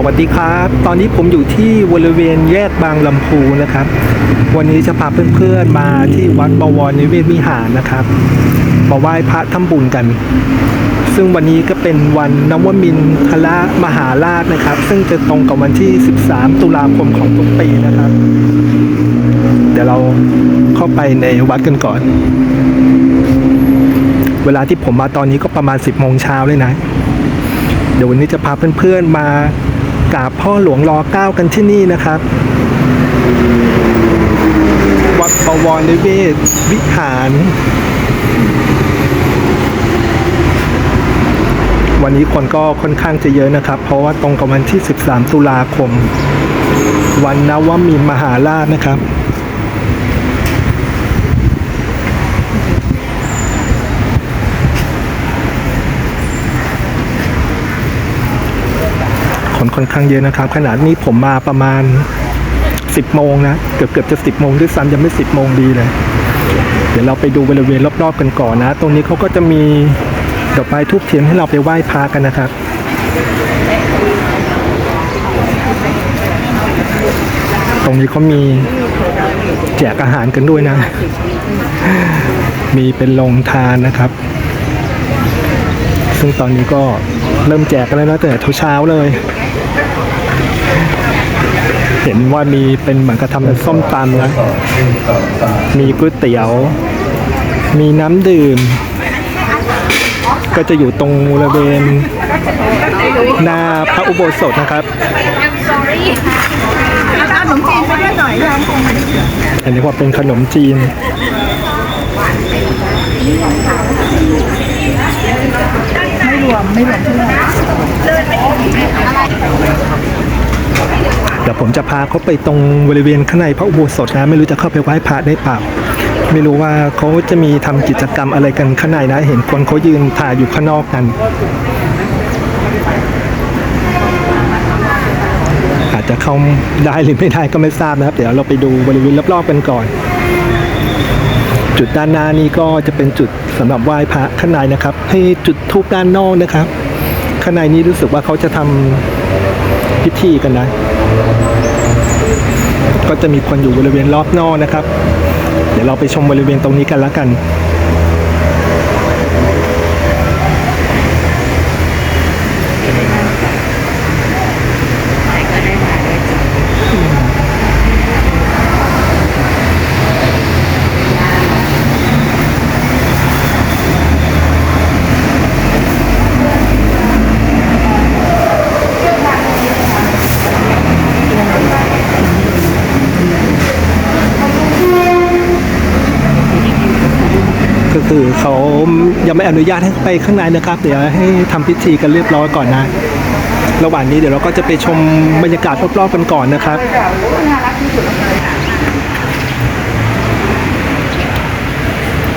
สวัสดีครับ ตอนนี้ผมอยู่ที่บริเวณแยกบางลำพูนะครับ วันนี้จะพาเพื่อนๆมาที่วัดบวรนิเวศวิหารนะครับมาไหว้พระทำบุญกัน ซึ่งวันนี้ก็เป็นวันนวมินทรมหาราชนะครับ ซึ่งจะตรงกับวันที่ 13 ตุลาคมของทุกปีนะครับ เดี๋ยวเราเข้าไปในวัดกันก่อน เวลาที่ผมมาตอนนี้ก็ประมาณ 10โมงเช้าเลยนะเดี๋ยววันนี้จะพาเพื่อนๆมา กราบพ่อหลวงรอเก้ากันที่นี่นะครับ วัดบวรนิเวศวิหาร วันนี้คนก็ค่อนข้างจะเยอะนะครับ เพราะว่าตรงกับวันที่ 13 ตุลาคม วันนวมินมหาราชนะครับ นค่อนข้างเยอะนะครับ ขนาดนี้ผมมาประมาณ 10 โมงนะ เกือบเกือบจะ 10 โมงด้วยซ้ำยังไม่ 10 โมงดีเลย เดี๋ยวเราไปดูบริเวณรอบๆกันก่อนนะ ตรงนี้เขาก็จะมีดอกไม้ทูบเทียนให้เราไปไหว้พระกันนะครับตรงนี้เขามีแจกอาหารกันด้วยนะ มีเป็นโรงทานนะครับ ซึ่งตอนนี้ก็เริ่มแจกกันแล้วนะแต่เช้าเลย เห็นว่ามีเป็นเหมือนกระทำเป็นส้มตำนะ มีก๋วยเตี๋ยว มีน้ำดื่ม ก็จะอยู่ตรงบริเวณหน้าพระอุโบสถนะครับเอาขนมจีนไปด้วยหน่อยค่ะอันนี้ว่าเป็นขนมจีนไม่รวมไม่รวมเท่าไหร่ เดี๋ยวผมจะพาเขาไปตรงบริเวณข้างในพระอุโบสถนะ ไม่รู้จะเข้าไปไหว้พระได้เปล่า ไม่รู้ว่าเขาจะมีทำกิจกรรมอะไรกันข้างในนะ เห็นคนเขายืนถ่ายอยู่ข้างนอกกัน อาจจะเข้าได้หรือไม่ได้ก็ไม่ทราบนะครับ เดี๋ยวเราไปดูบริเวณรอบๆกันก่อนจุดด้านหน้านี้ก็จะเป็นจุดสำหรับไหว้พระข้างในนะครับ ให้จุดทูปด้านนอกนะครับ ข้างในนี้รู้สึกว่าเขาจะทำ พิธีกันนะ ก็จะมีคนอยู่บริเวณรอบนอกนะครับ เดี๋ยวเราไปชมบริเวณตรงนี้กันแล้วกัน คือเขายังไม่อนุญาตให้ไปข้างในนะครับ เดี๋ยวให้ทำพิธีกันเรียบร้อยก่อนนะ ระหว่างนี้เดี๋ยวเราก็จะไปชมบรรยากาศรอบๆกันก่อนนะครับ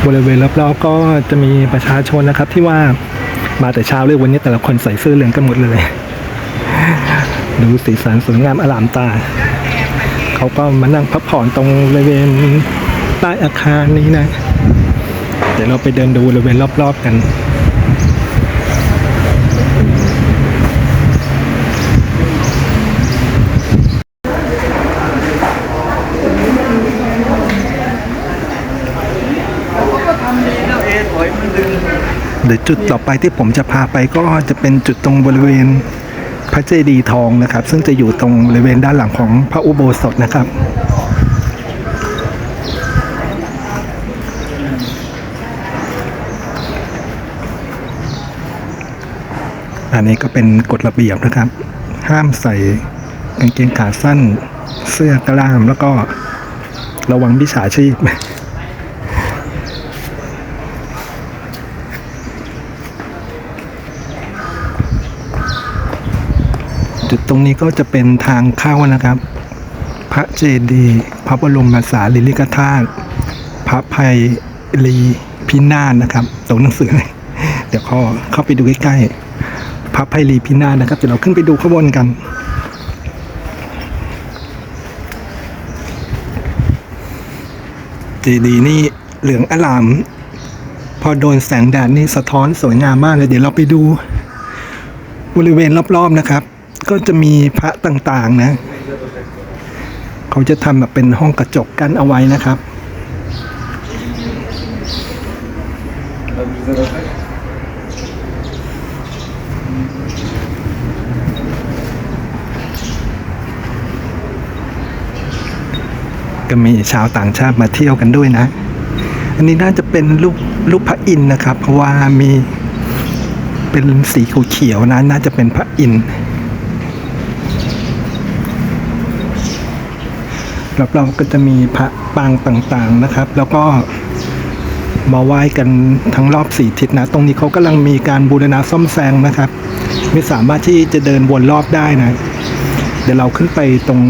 บริเวณรอบๆก็จะมีประชาชนนะครับ ที่ว่ามาแต่เช้าเลยวันนี้แต่ละคนใส่เสื้อเหลืองกันหมดเลยดูสีสันสวยงามอลามตา เขาก็มานั่งพักผ่อนตรงบริเวณใต้อาคารนี้นะ เดี๋ยวเราไปเดินดูบริเวณรอบๆกันเดี๋ยวจุดต่อไปที่ผมจะพาไปก็จะเป็นจุดตรงบริเวณพระเจดีย์ทองนะครับ ซึ่งจะอยู่ตรงบริเวณด้านหลังของพระอุโบสถนะครับ อันนี้ก็เป็นกฎระเบียบนะครับ ห้ามใส่กางเกงขาสั้น เสื้อกล้าม แล้วก็ระวังมิจฉาชีพจุดตรงนี้ก็จะเป็นทางเข้านะครับ พระเจดีย์พระบรมสารีริกธาตุพระภัยรีพินาศนะครับตรงหนังสือเลยเดี๋ยวขอเข้าไปดูใกล้ๆ ระภัยรีพินาศนะครับเดี๋ยวเราขึ้นไปดูข้างบนกัน เจดีนี่เหลืองอลาม พอโดนแสงแดดนี่สะท้อนสวยงามมากเลย เดี๋ยวเราไปดู บริเวณรอบๆนะครับ ก็จะมีพระต่างๆนะ เขาจะทำแบบเป็นห้องกระจกกั้นเอาไว้นะครับ ก็มีชาวต่างชาติมาเที่ยวกันด้วยนะ อันนี้น่าจะเป็นรูปรูปพระอินทร์นะครับ เพราะว่ามีเป็นสีเขียวนะน่าจะเป็นพระอินทร์รอบๆก็จะมีพระปางต่างๆนะครับ แล้วก็มาไหว้กันทั้งรอบสี่ทิศนะ ตรงนี้เขากำลังมีการบูรณะซ่อมแซงนะครับ ไม่สามารถที่จะเดินวนรอบได้นะ เดี๋ยวเราขึ้นไปตรง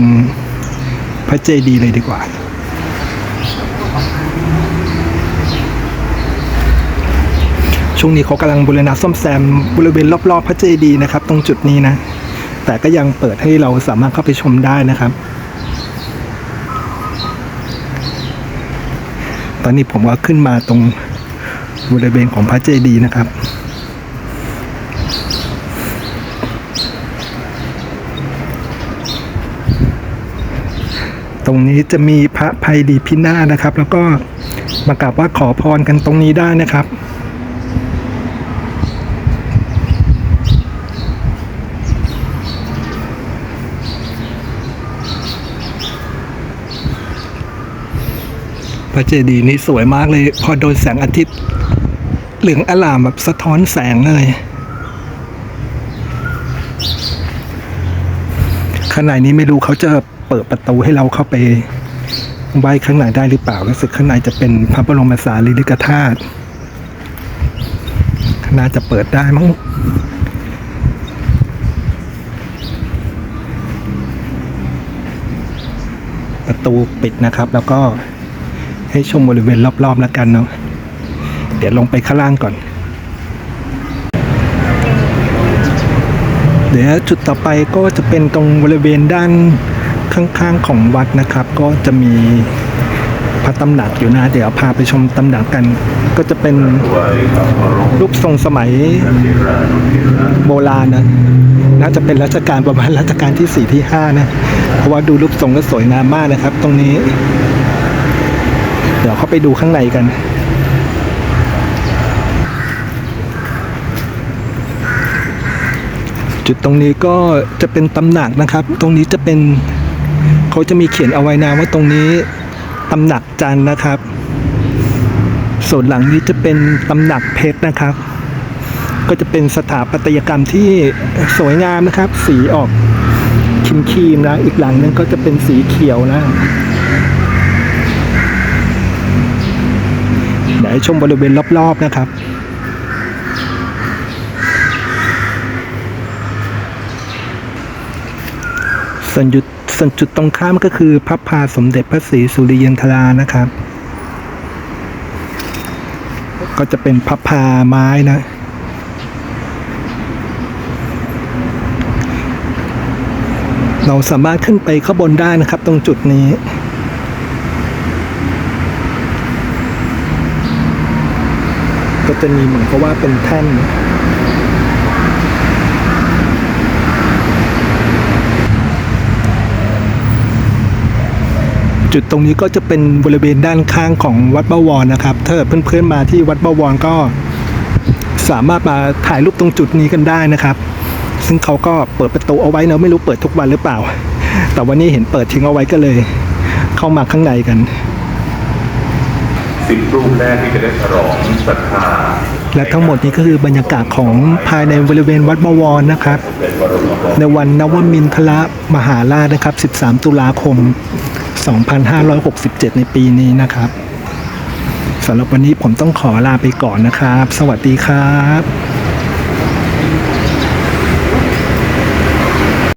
พระเจดีย์เลยดีกว่า ช่วงนี้เขากำลังบูรณะซ่อมแซมบริเวณรอบๆ พระเจดีย์นะครับ ตรงจุดนี้นะ แต่ก็ยังเปิดให้เราสามารถเข้าไปชมได้นะครับ ตอนนี้ผมก็ขึ้นมาตรงบริเวณของพระเจดีย์นะครับ ตรงนี้จะมีพระภัยดีพินาศนะครับ แล้วก็มากราบว่าขอพรกันตรงนี้ได้นะครับพระเจดีย์นี้สวยมากเลย พอโดนแสงอาทิตย์ เหลืองอลามแบบสะท้อนแสงเลย ข้างในนี้ไม่รู้เขาจะเปิดประตูให้เราเข้าไปไหว้ข้างในได้หรือเปล่ารู้สึกข้างในจะเป็นพระบรมสารีริกธาตุน่าจะเปิดได้มั้งประตูปิดนะครับ แล้วก็ให้ชมบริเวณรอบๆแล้วกันเนาะเดี๋ยวลงไปข้างล่างก่อน เดี๋ยวจุดต่อไปก็จะเป็นตรงบริเวณด้านข้างๆของวัดนะครับ ก็จะมีพระตำหนักอยู่นะ เดี๋ยวพาไปชมตำหนักกัน ก็จะเป็นรูปทรงสมัยโบราณนะน่าจะเป็นรัชกาลประมาณรัชกาลที่สี่ที่ห้านะ เพราะว่าดูรูปทรงก็สวยงามมากนะครับ ตรงนี้ เดี๋ยวเข้าไปดูข้างในกัน จุดตรงนี้ก็จะเป็นตำหนักนะครับ ตรงนี้จะเป็นเขาจะมีเขียนเอาไว้นะว่าตรงนี้ตำหนักจันนะครับ ส่วนหลังนี้จะเป็นตำหนักเพชรนะครับ ก็จะเป็นสถาปัตยกรรมที่สวยงามนะครับ สีออกคิมคีมๆนะอีกหลังนึงก็จะเป็นสีเขียวนะเดี๋ยวให้ชมบริเวณรอบๆนะครับ ส่วนจุดส่วนจุดตรงข้ามก็คือพระพาสมเด็จพระศรีสุริยันทรานะครับ ก็จะเป็นพระพาไม้นะ เราสามารถขึ้นไปข้างบนได้นะครับตรงจุดนี้ก็จะมีเหมือนกับว่าเป็นแท่น จุดตรงนี้ก็จะเป็นบริเวณด้านข้างของวัดบวรนะครับ ถ้าเกิดเพื่อนๆมาที่วัดบวรก็สามารถมาถ่ายรูปตรงจุดนี้กันได้นะครับ ซึ่งเขาก็เปิดประตูเอาไว้เนอะไม่รู้เปิดทุกวันหรือเปล่า แต่วันนี้เห็นเปิดทิ้งเอาไว้ก็เลย เข้ามาข้างในกันสิบรูปแรกที่จะได้ฉลองศรัทธาและทั้งหมดนี้ก็คือบรรยากาศของภายในบริเวณวัดบวรนะครับเป็นบรมโกศในวันนวมินทรมหาราชนะครับ 13 ตุลาคม 2567 ในปีนี้นะครับสำหรับวันนี้ผมต้องขอลาไปก่อนนะครับ สวัสดีครับ